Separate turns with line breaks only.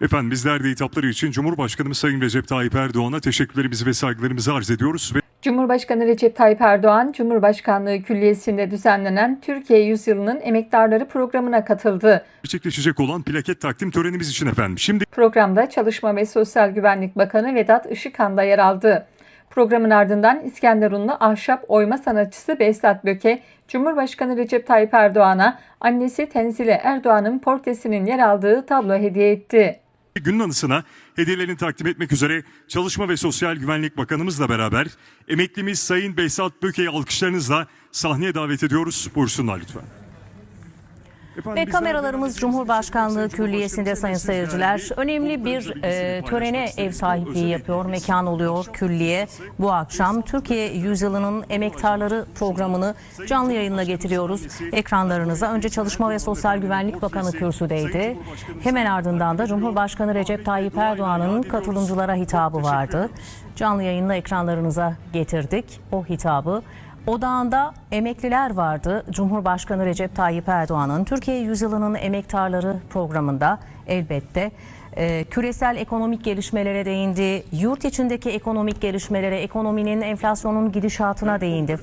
Efendim bizler de hitapları için Cumhurbaşkanımız Sayın Recep Tayyip Erdoğan'a teşekkürlerimizi ve saygılarımızı arz ediyoruz ve
Cumhurbaşkanı Recep Tayyip Erdoğan, Cumhurbaşkanlığı Külliyesi'nde düzenlenen Türkiye Yüzyılı'nın emektarları programına katıldı.
gerçekleşecek olan plaket takdim törenimiz için efendim. Şimdi
Programda Çalışma ve Sosyal Güvenlik Bakanı Vedat Işıkhan da yer aldı. Programın ardından İskenderunlu ahşap oyma sanatçısı Behzat Böke, Cumhurbaşkanı Recep Tayyip Erdoğan'a annesi Tenzile Erdoğan'ın portresinin yer aldığı tablo hediye etti.
Günün anısına hediyelerini takdim etmek üzere Çalışma ve Sosyal Güvenlik Bakanımızla beraber emeklimiz Sayın Behzat Böke'yi alkışlarınızla sahneye davet ediyoruz. Buyursunlar lütfen. Efendim,
Ve kameralarımız Cumhurbaşkanlığı Külliyesi'nde sayın seyirciler önemli bir e, törene ev sahipliği yapıyor. Mekan oluyor külliye. Bu akşam Türkiye Yüzyılı'nın Emektarları programını canlı yayınla getiriyoruz. Ekranlarınıza önce Çalışma ve Sosyal Güvenlik Bakanı kürsüdeydi. Hemen ardından da Cumhurbaşkanı Recep Tayyip Erdoğan'ın katılımcılara hitabı vardı. Canlı yayınla ekranlarınıza getirdik o hitabı. Odağında emekliler vardı. Cumhurbaşkanı Recep Tayyip Erdoğan'ın Türkiye Yüzyılı'nın Emektarları programında elbette e, küresel ekonomik gelişmelere değindi. Yurt içindeki ekonomik gelişmelere, ekonominin enflasyonun gidişatına değindi.